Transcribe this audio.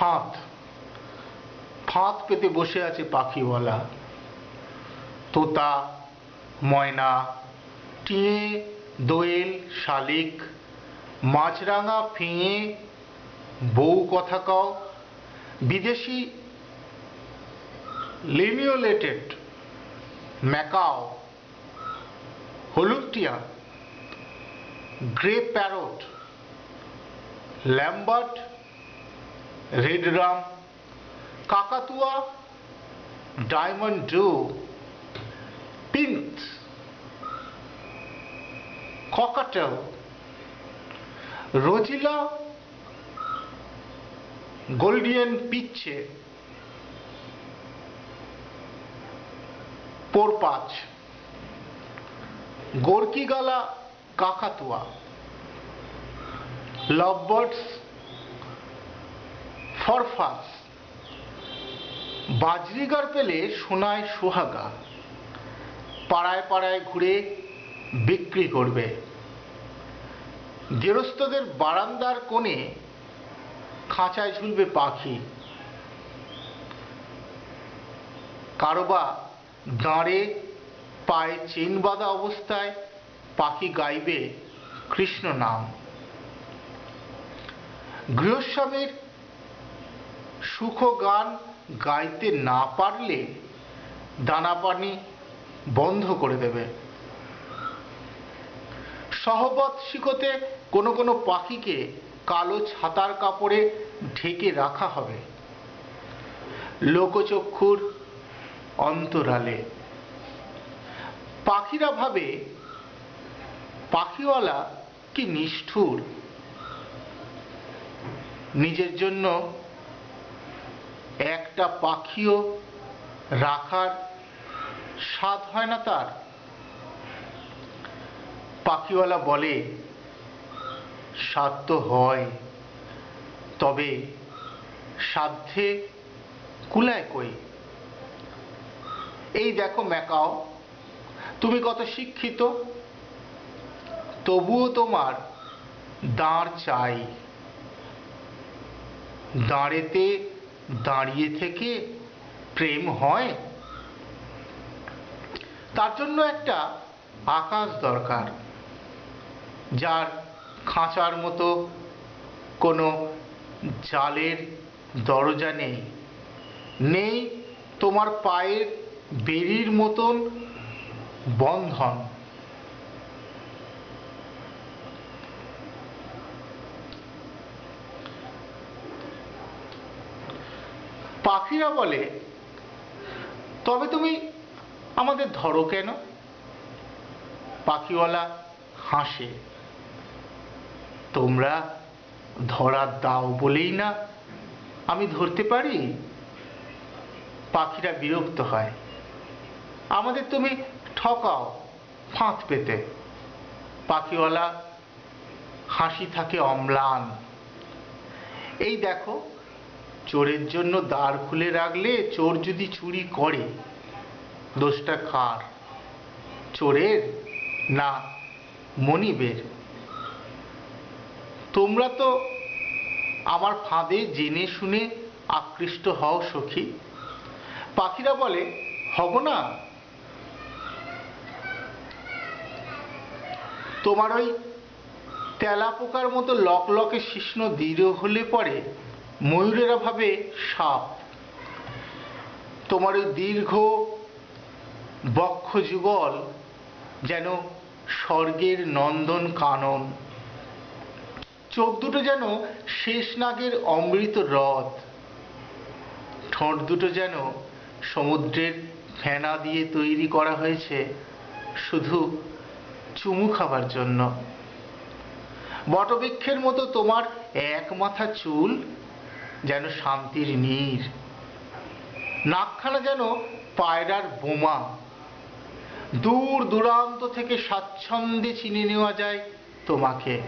ফাঁদ ফাঁদ পেতে বসে আছে পাখিওয়ালা। তোতা, ময়না টিয়ে দোয়েল, শালিক, মাছরাঙা ফিঙে, বউ কথা কও, বিদেশি লিনিওলেটেড ম্যাকাও হলুদ টিয়া গ্রে প্যারট, ল্যাম্বার্ট रेड ड्रम काकातुआ, diamond do, pink, cockatiel, rosella, Gouldian पीछे, पोरपाच, गोरकी गाला, काकातुआ लव बर्ड्स ফরফাস বাজরিগার পেলে সোনায় সোহাগা। পাড়ায় পাড়ায় ঘুরে বিক্রি করবে। গেরস্তদের বারান্দার কোণে খাঁচায় ঝুলবে পাখি। কারোবা দাঁড়ে পায়ে চেন বাঁধা অবস্থায় পাখি গাইবে কৃষ্ণ নাম। গৃহস্বামীর সুখ গান গাইতে না পারলে দানা পানি বন্ধ করে দেবে। সহবত শিকতে কোনো কোনো পাখিকে কালো ছাতার কাপড়ে ঢেকে রাখা হবে। লোকচক্ষুর অন্তরালে। পাখিরা ভাবে, পাখিওয়ালা কি নিষ্ঠুর? নিজের জন্য একটা পাখিও রাখার স্বাদ হয় না তার। পাখিওয়ালা বলে, স্বাদ তো হয়, তবে সাধ্যে কুলায় কই? এই দেখো ম্যাকাও, তুমি কত শিক্ষিত, তবুও তোমার দাঁড় চাই। দাঁড়েতে দাঁড়িয়ে থেকে প্রেম হয়। তার জন্য একটা আকাশ দরকার, যার খাঁচার মতো কোনো জালের দরজা নেই। নেই তোমার পায়ের বেরির মতন বন্ধন। পাখিরা বলে, তবে তুমি আমাদের ধরো কেন? পাখিওয়ালা হাসে, তোমরা ধরার দাও বলেই না আমি ধরতে পারি? পাখিরা বিরক্ত হয়, আমাদের তুমি ঠকাও ফাঁদ পেতে। পাখিওয়ালা হাসি থাকে অম্লান, এই দেখো চোরের জন্য দ্বার খুলে রাখলে চোর যদি চুরি করে, দোষটা কার? চোরের না মনিবের? তোমরা তো আমার ফাঁদে জেনে শুনে আকৃষ্ট হও সখী। পাখিরা বলে, হব না। তোমার ওই তেলা পোকার মতো লক লকে শিষ্ণ দৃঢ় হলে পরে ময়ূরেরা ভাবে সাপ। তোমার ওই দীর্ঘ বক্ষ যুগল যেন স্বর্গের নন্দন কানন। চোখ দুটো যেন শেষনাগের অমৃত হ্রদ ঠোঁট দুটো যেন সমুদ্রের ফেনা দিয়ে তৈরি করা হয়েছে শুধু চুমু খাবার জন্য। বটবৃক্ষের মতো তোমার এক মাথা চুল যেন শান্তির নীর। নাকখানা যেন পায়রার বোমা। দূর দূরান্ত থেকে স্বাচ্ছন্দ্যে চিনে নেওয়া যায় তোমাকে।